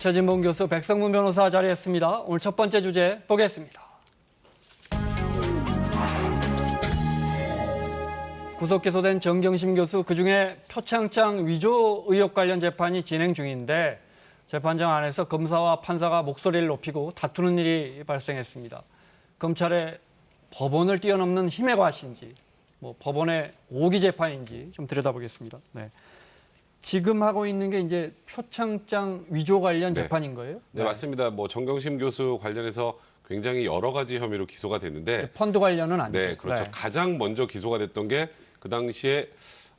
최진봉 교수, 백성문 변호사 자리했습니다. 오늘 첫 번째 주제 보겠습니다. 구속 기소된 정경심 교수 그중에 표창장 위조 의혹 관련 재판이 진행 중인데 재판장 안에서 검사와 판사가 목소리를 높이고 다투는 일이 발생했습니다. 검찰의 법원을 뛰어넘는 힘의 과시인지 뭐 법원의 오기 재판인지 좀 들여다보겠습니다. 네. 지금 하고 있는 게 이제 표창장 위조 관련 네. 재판인 거예요? 네, 맞습니다. 뭐 정경심 교수 관련해서 굉장히 여러 가지 혐의로 기소가 됐는데 펀드 관련은 아니죠. 네, 그렇죠. 가장 먼저 기소가 됐던 게 그 당시에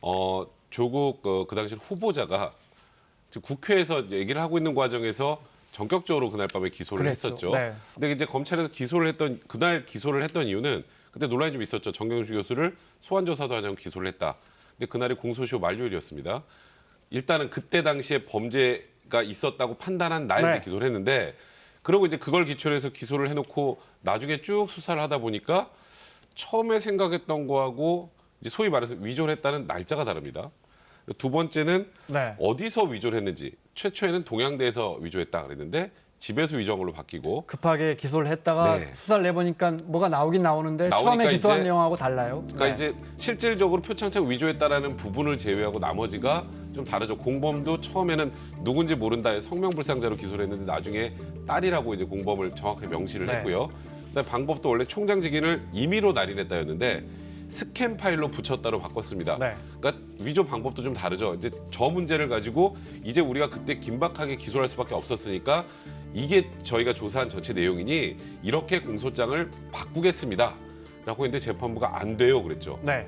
어 조국 어, 그 당시 후보자가 지금 국회에서 얘기를 하고 있는 과정에서 전격적으로 그날 밤에 기소를 그랬죠. 했었죠. 네. 근데 이제 검찰에서 기소를 했던 그날 기소를 했던 이유는 그때 논란이 좀 있었죠. 정경심 교수를 소환 조사도 하자고 기소를 했다. 근데 그날이 공소시효 만료일이었습니다. 일단은 그때 당시에 범죄가 있었다고 판단한 날 네. 이제 기소를 했는데 그리고 이제 그걸 기초로 해서 기소를 해놓고 나중에 쭉 수사를 하다 보니까 처음에 생각했던 거하고 이제 소위 말해서 위조를 했다는 날짜가 다릅니다. 두 번째는 네. 어디서 위조를 했는지 최초에는 동양대에서 위조했다 그랬는데 집에서 걸로 바뀌고 급하게 기소를 했다가 네. 수사를 내보니까 뭐가 나오긴 나오는데 나오니까 처음에 기소한 이제- 내용하고 달라요. 그러니까 네. 이제 실질적으로 표창장 위조했다라는 부분을 제외하고 나머지가 좀 다르죠. 공범도 처음에는 누군지 모른다에 성명불상자로 기소를 했는데 나중에 딸이라고 이제 공범을 정확하게 명시를 네. 했고요. 그다음에 방법도 원래 총장직인을 임의로 날인했다였는데 스캔 파일로 붙였다로 바꿨습니다. 네. 그러니까 위조 방법도 좀 다르죠. 이제 저 문제를 가지고 이제 우리가 그때 긴박하게 기소할 를 수밖에 없었으니까 이게 저희가 조사한 전체 내용이니 이렇게 공소장을 바꾸겠습니다. 라고 했는데 재판부가 안 돼요 그랬죠. 네.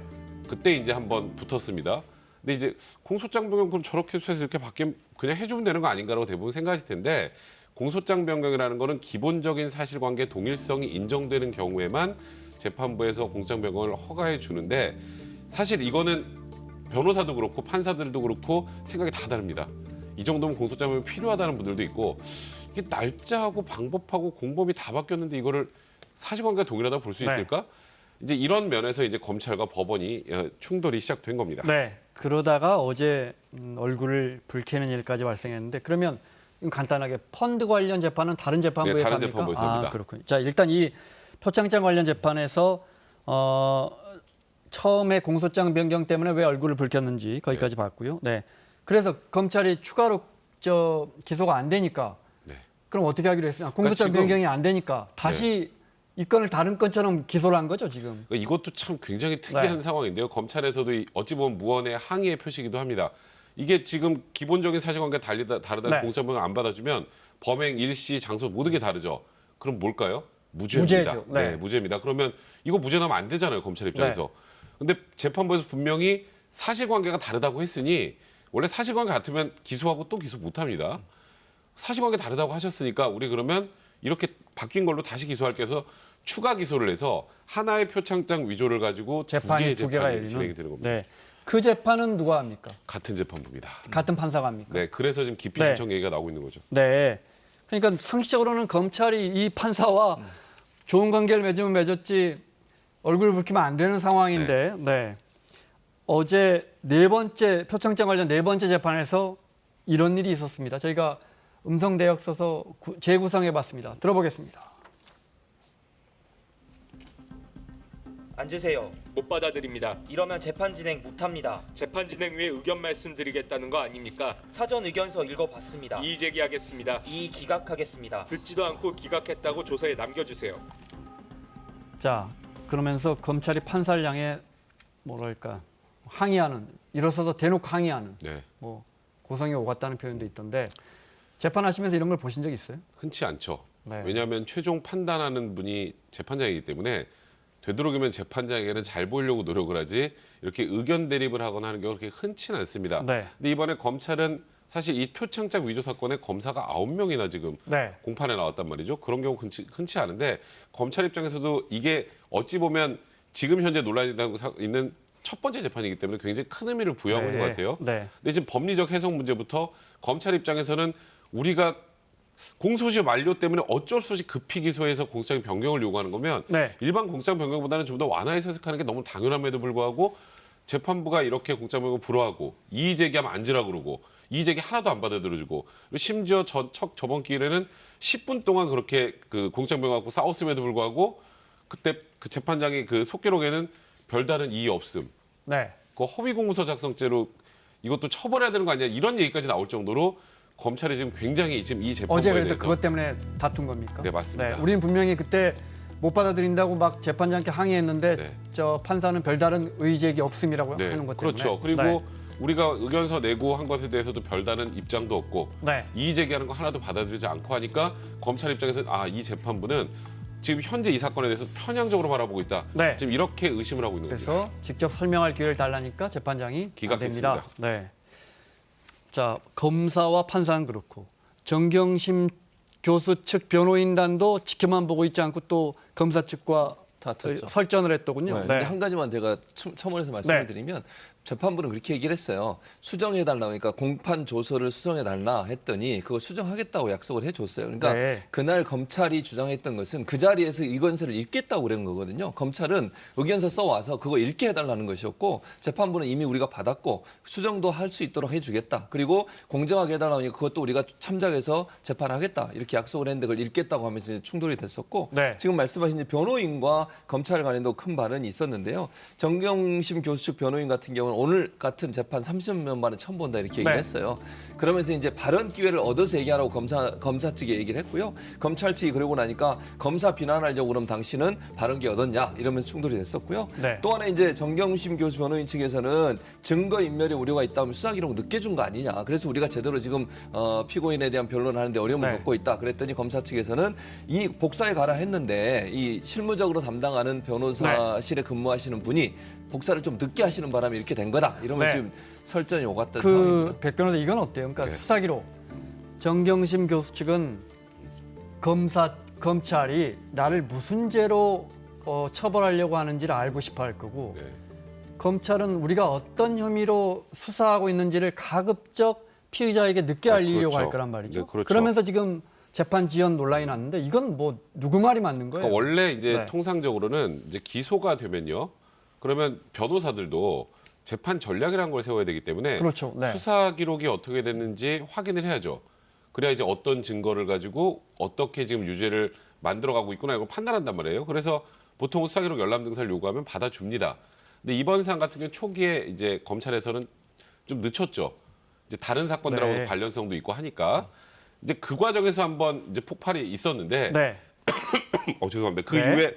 그때 이제 한번 붙었습니다. 근데 이제 공소장 변경 그럼 저렇게 수해서 이렇게 바뀌면 그냥 해주면 되는 거 아닌가라고 대부분 생각하실 텐데 공소장 변경이라는 거는 기본적인 사실관계 동일성이 인정되는 경우에만 재판부에서 공소장 변경을 허가해 주는데 사실 이거는 변호사도 그렇고 판사들도 그렇고 생각이 다 다릅니다. 이 정도면 공소장 변경이 필요하다는 분들도 있고 이게 날짜하고 방법하고 공범이 다 바뀌었는데 이거를 사실관계가 동일하다고 볼수 네. 있을까? 이제 이런 면에서 이제 검찰과 법원이 어, 충돌이 시작된 겁니다. 네. 그러다가 어제 음, 얼굴을 붉히는 일까지 발생했는데 그러면 간단하게 펀드 관련 재판은 다른 재판부에서 네, 다른 합니까? 재판부에서 아, 합니다. 그렇군요. 자, 일단 이 표창장 관련 재판에서 어 처음에 공소장 변경 때문에 왜 얼굴을 붉혔는지 거기까지 봤고요. 네. 그래서 검찰이 추가로 저 기소가 안 되니까 네. 그럼 어떻게 하기로 했어요? 공소장 지금- 네. 변경이 안 되니까 다시 이 건을 다른 건처럼 기소를 한 거죠, 지금. 그러니까 이것도 참 굉장히 특이한 네. 상황인데요. 검찰에서도 이 어찌 보면 무언의 항의의 표시기도 합니다. 이게 지금 기본적인 사실관계 달리다 다르다 네. 공소장을 안 받아주면 범행 일시 장소 모든 게 다르죠. 그럼 뭘까요? 무죄입니다. 무죄죠. 네. 무죄입니다. 그러면 이거 무죄 나면 안 되잖아요. 검찰 입장에서. 근데 재판부에서 분명히 사실관계가 다르다고 했으니 원래 사실관계 같으면 기소하고 또 기소 못합니다. 사실관계 다르다고 하셨으니까 우리 그러면 이렇게 바뀐 걸로 다시 기소할게 해서 추가 기소를 해서 하나의 표창장 위조를 가지고 두 재판이 개의 두 개가 재판이 열리는. 진행이 되는 겁니다. 네. 그 재판은 누가 합니까? 같은 재판부입니다. 같은 판사가 합니까? 네, 그래서 지금 기피 네. 신청 얘기가 나오고 있는 거죠. 네. 그러니까 상식적으로는 검찰이 이 판사와 좋은 관계를 맺으면 맺었지 얼굴 붉히면 안 되는 상황인데, 네. 어제 네 번째 표창장 관련 네 번째 재판에서 이런 일이 있었습니다. 저희가 음성 대역 써서 구- 재구성해 봤습니다. 들어보겠습니다. 앉으세요. 못 받아들입니다. 이러면 재판 진행 못합니다. 재판 진행 위에 의견 말씀드리겠다는 거 아닙니까? 사전 의견서 읽어봤습니다. 이의 제기하겠습니다. 이 기각하겠습니다. 듣지도 않고 기각했다고 조서에 남겨주세요. 자, 그러면서 검찰이 판사를 향해 뭐랄까 항의하는 일어서서 대놓고 항의하는 네, 뭐 고성이 오갔다는 표현도 있던데 재판하시면서 이런 걸 보신 적 있어요? 흔치 않죠. 네. 왜냐하면 최종 판단하는 분이 재판장이기 때문에 되도록이면 재판장에게는 잘 보이려고 노력을 하지 이렇게 의견 대립을 하거나 하는 경우가 그렇게 흔치는 않습니다. 네. 근데 이번에 검찰은 사실 이 표창장 위조 사건에 검사가 아홉 명이나 지금 네. 공판에 나왔단 말이죠. 그런 경우 흔치, 흔치 않은데 검찰 입장에서도 이게 어찌 보면 지금 현재 논란이 있는 첫 번째 재판이기 때문에 굉장히 큰 의미를 부여하고 있는 것 같아요. 네. 근데 지금 법리적 해석 문제부터 검찰 입장에서는 우리가 공소시효 만료 때문에 어쩔 수 없이 급히 기소해서 공소장 변경을 요구하는 거면 네. 일반 공소장 변경보다는 좀 더 완화해서 해석하는 게 너무 당연함에도 불구하고 재판부가 이렇게 공소장 변경을 불허하고 이의 제기하면 앉으라 그러고 이의 제기 하나도 안 받아들여주고 그리고 심지어 저, 첫 저번 기일에는 10분 동안 그렇게 그 공장병 갖고 싸웠음에도 불구하고 그때 그 재판장의 그 속기록에는 별다른 이의 없음. 네. 그 허위 공문서 작성죄로 이것도 처벌해야 되는 거 아니야 이런 얘기까지 나올 정도로 검찰이 지금 굉장히 지금 이 재판부에 어제 그래서 대해서 그것 때문에 다툰 겁니까? 네, 맞습니다. 우리는 분명히 그때 못 받아들인다고 막 재판장께 항의했는데 네. 저 판사는 별다른 의제기 없음이라고 네, 하는 것 때문에. 그렇죠. 그리고 네. 우리가 의견서 내고 한 것에 대해서도 별다른 입장도 없고 네. 이의 제기하는 거 하나도 받아들이지 않고 하니까 검찰 입장에서는 아 이 재판부는 지금 현재 이 사건에 대해서 편향적으로 바라보고 있다. 네. 지금 이렇게 의심을 하고 있는 겁니다. 그래서 직접 설명할 기회를 달라니까 재판장이 기각했습니다. 안 됩니다. 네. 자 검사와 판사는 그렇고 정경심 교수 측 변호인단도 지켜만 보고 있지 않고 또 검사 측과 다퉜죠. 설전을 했더군요. 네. 근데 한 가지만 제가 첨- 첨언해서 말씀을 네. 드리면 재판부는 그렇게 얘기를 했어요. 수정해 달라 그러니까 공판 조서를 수정해 달라 했더니 그거 수정하겠다고 약속을 해 줬어요. 그러니까 네. 그날 검찰이 주장했던 것은 그 자리에서 의견서를 읽겠다고 그런 거거든요. 검찰은 의견서 써 와서 그거 읽게 해 달라는 것이었고 재판부는 이미 우리가 받았고 수정도 할 수 있도록 해 주겠다. 그리고 공정하게 해 달라니까 그것도 우리가 참작해서 재판하겠다. 이렇게 약속을 했는데 그걸 읽겠다고 하면서 이제 충돌이 됐었고 네. 지금 말씀하신 변호인과 검찰 간에도 큰 발언이 있었는데요. 정경심 교수 측 변호인 같은 경우는 오늘 같은 재판 30년 만에 처음 본다 이렇게 얘기를 네. 했어요. 그러면서 이제 발언 기회를 얻어서 얘기하라고 검사 검사 측에 얘기를 했고요. 검찰 측이 그러고 나니까 검사 비난하려고 그럼 당신은 발언 기회 얻었냐 이러면서 충돌이 됐었고요. 네. 또 하나 이제 정경심 교수 변호인 측에서는 증거 인멸의 우려가 있다면 수사 기록 늦게 준 거 아니냐. 그래서 우리가 제대로 지금 어, 피고인에 대한 변론을 하는데 어려움을 네. 겪고 있다. 그랬더니 검사 측에서는 이 복사에 가라 했는데 이 실무적으로 담당하는 변호사실에 근무하시는 분이 복사를 좀 늦게 하시는 바람에 이렇게 된 거다. 이러면서 네. 지금 설전이 오갔던 그 상황입니다. 백 변호사 이건 어때요? 그러니까 네. 수사 기록 정경심 교수 측은 검사 검찰이 나를 무슨 죄로 어, 처벌하려고 하는지를 알고 싶어 할 거고 네. 검찰은 우리가 어떤 혐의로 수사하고 있는지를 가급적 피의자에게 늦게 아, 알리려고 그렇죠. 할 거란 말이죠. 네, 그렇죠. 러면서 지금 재판 지연 논란이 났는데 이건 뭐 누구 말이 맞는 거예요? 그러니까 원래 이제 네. 통상적으로는 이제 기소가 되면요. 그러면 변호사들도 재판 전략이라는 걸 세워야 되기 때문에 그렇죠. 네. 수사 기록이 어떻게 됐는지 확인을 해야죠. 그래야 이제 어떤 증거를 가지고 어떻게 지금 유죄를 만들어가고 있구나 이걸 판단한단 말이에요. 그래서 보통 수사 기록 열람 등사를 요구하면 받아줍니다. 근데 이번 사안 같은 경우 초기에 이제 검찰에서는 좀 늦췄죠. 이제 다른 사건들하고 네. 관련성도 있고 하니까 이제 그 과정에서 한번 이제 폭발이 있었는데 네. 어 죄송합니다. 그 네. 이후에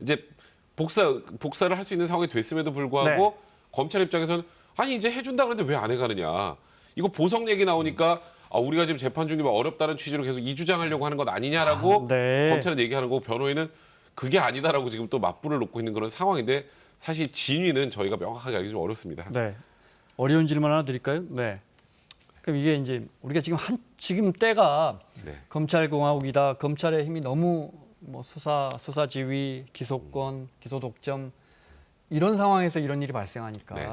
이제 복사 복사를 할 수 있는 상황이 됐음에도 불구하고 네. 검찰 입장에서는 아니 이제 해준다 그랬는데 왜 안 해가느냐. 이거 보석 얘기 나오니까 아 우리가 지금 재판 중이면 어렵다는 취지로 계속 이 주장하려고 하는 것 아니냐라고 아, 네. 검찰은 얘기하는 거고 변호인은 그게 아니다라고 지금 또 맞불을 놓고 있는 그런 상황인데 사실 진위는 저희가 명확하게 알기 좀 어렵습니다. 네. 어려운 질문 하나 드릴까요? 네. 그럼 이게 이제 우리가 지금 한 지금 때가 네. 검찰 공화국이다. 검찰의 힘이 너무 뭐 수사 수사 지휘, 기소권, 기소 독점 이런 상황에서 이런 일이 발생하니까 네.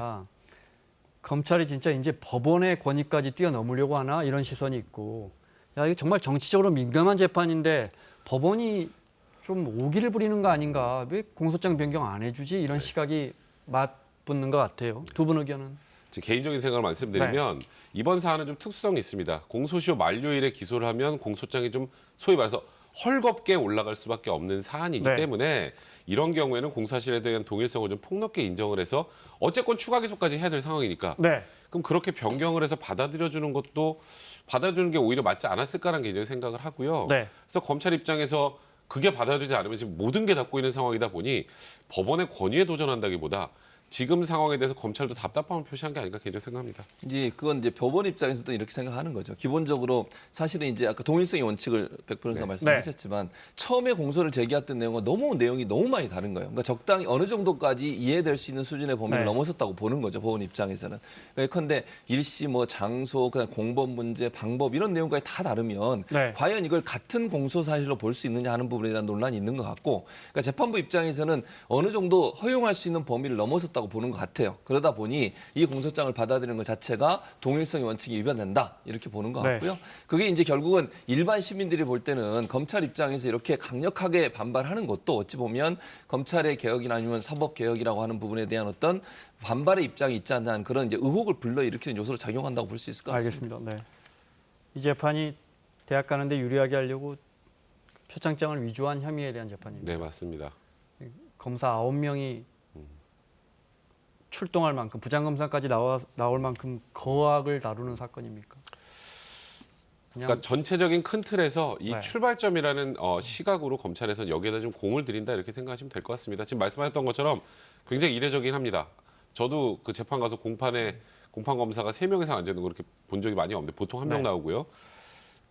검찰이 진짜 이제 법원의 권위까지 뛰어넘으려고 하나 이런 시선이 있고 야 이거 정말 정치적으로 민감한 재판인데 법원이 좀 오기를 부리는 거 아닌가 왜 공소장 변경 안 해주지 이런 시각이 맞붙는 것 같아요. 두 분 의견은 제 개인적인 생각을 말씀드리면 네. 이번 사안은 좀 특수성이 있습니다. 공소시효 만료일에 기소를 하면 공소장이 좀 소위 말해서 헐겁게 올라갈 수밖에 없는 사안이기 네. 때문에 이런 경우에는 공사실에 대한 동일성을 좀 폭넓게 인정을 해서 어쨌건 추가 기소까지 해야 될 상황이니까 네. 그럼 그렇게 변경을 해서 받아들여 주는 것도 받아주는 게 오히려 맞지 않았을까라는 개인적인 생각을 하고요. 네. 그래서 검찰 입장에서 그게 받아들이지 않으면 지금 모든 게 닫고 있는 상황이다 보니 법원의 권위에 도전한다기보다 지금 상황에 대해서 검찰도 답답함을 표시한 게 아닌가 개인적으로 생각합니다. 이제 그건 이제 법원 입장에서도 이렇게 생각하는 거죠. 기본적으로 사실은 이제 아까 동일성의 원칙을 백 변호사 네. 말씀하셨지만 처음에 공소를 제기했던 내용과 너무 내용이 너무 많이 다른 거예요. 그러니까 적당히 어느 정도까지 이해될 수 있는 수준의 범위를 네. 넘어섰다고 보는 거죠. 법원 입장에서는. 예컨대 일시 뭐 장소, 그다음 공범 문제, 방법 이런 내용까지 다 다르면 네. 과연 이걸 같은 공소 사실로 볼 수 있느냐 하는 부분에 대한 논란이 있는 것 같고, 그러니까 재판부 입장에서는 어느 정도 허용할 수 있는 범위를 넘어섰다. 없었다고 보는 것 같아요. 그러다 보니 이 공소장을 받아들이는 것 자체가 동일성의 원칙이 위반된다 이렇게 보는 것 네. 같고요. 그게 이제 결국은 일반 시민들이 볼 때는 검찰 입장에서 이렇게 강력하게 반발하는 것도 어찌 보면 검찰의 개혁이나 아니면 사법 개혁이라고 하는 부분에 대한 어떤 반발의 입장이 있지 않나 그런 이제 의혹을 불러일으키는 요소로 작용한다고 볼 수 있을 것 같습니다. 알겠습니다. 네. 이 재판이 대학 가는데 유리하게 하려고 표창장을 위조한 혐의에 대한 재판입니다. 네, 맞습니다. 검사 아홉 명이 출동할 만큼 부장검사까지 나와 나올 만큼 거악을 다루는 사건입니까? 그러니까 전체적인 큰 틀에서 이 네. 출발점이라는 어, 시각으로 검찰에서는 여기에다 좀 공을 들인다 이렇게 생각하시면 될 것 같습니다. 지금 말씀하셨던 것처럼 굉장히 이례적이긴 합니다. 저도 그 재판 가서 공판에 공판 검사가 세명 이상 앉아 있는 거 그렇게 본 적이 많이 없는데 보통 한명 네. 나오고요.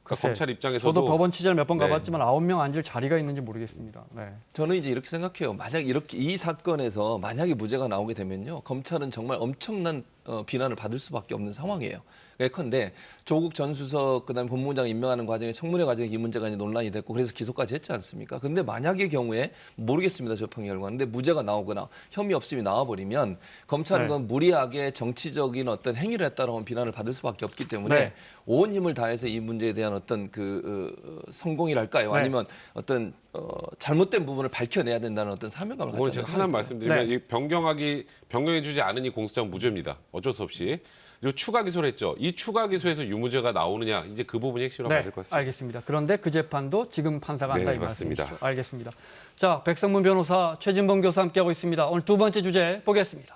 그러니까 검찰 입장에서도 저도 법원 취재를 몇 번 네. 가봤지만 아홉 명 앉을 자리가 있는지 모르겠습니다. 네. 저는 이제 이렇게 생각해요. 만약 이렇게 이 사건에서 만약에 무죄가 나오게 되면요, 검찰은 정말 엄청난 어, 비난을 받을 수밖에 없는 상황이에요. 예컨대 조국 전 수석 그다음에 법무부장 임명하는 과정에 청문회 과정에 이 문제가 이제 논란이 됐고 그래서 기소까지 했지 않습니까? 근데 만약의 경우에 모르겠습니다 재판 결과는 근데 무죄가 나오거나 혐의 없음이 나와버리면 검찰은 네. 무리하게 정치적인 어떤 행위를 했다라고 하는 비난을 받을 수밖에 없기 때문에 네. 온 힘을 다해서 이 문제에 대한 어떤 그 어, 성공이랄까요? 네. 아니면 어떤 어, 잘못된 부분을 밝혀내야 된다는 어떤 사명감을 오늘 갖지 제가 하나 말씀드리면 네. 이 변경하기 변경해주지 않은 이 공소장 무죄입니다. 어쩔 수 없이 그리고 추가 기소를 했죠. 이 추가 기소에서 유무죄가 나오느냐 이제 그 부분이 핵심이라고 봐야 네, 될것 같습니다. 알겠습니다. 그런데 그 재판도 지금 판사가 한다 네, 이 맞습니다. 말씀이시죠? 알겠습니다. 자, 백성문 변호사, 최진범 교수 함께하고 있습니다. 오늘 두 번째 주제 보겠습니다.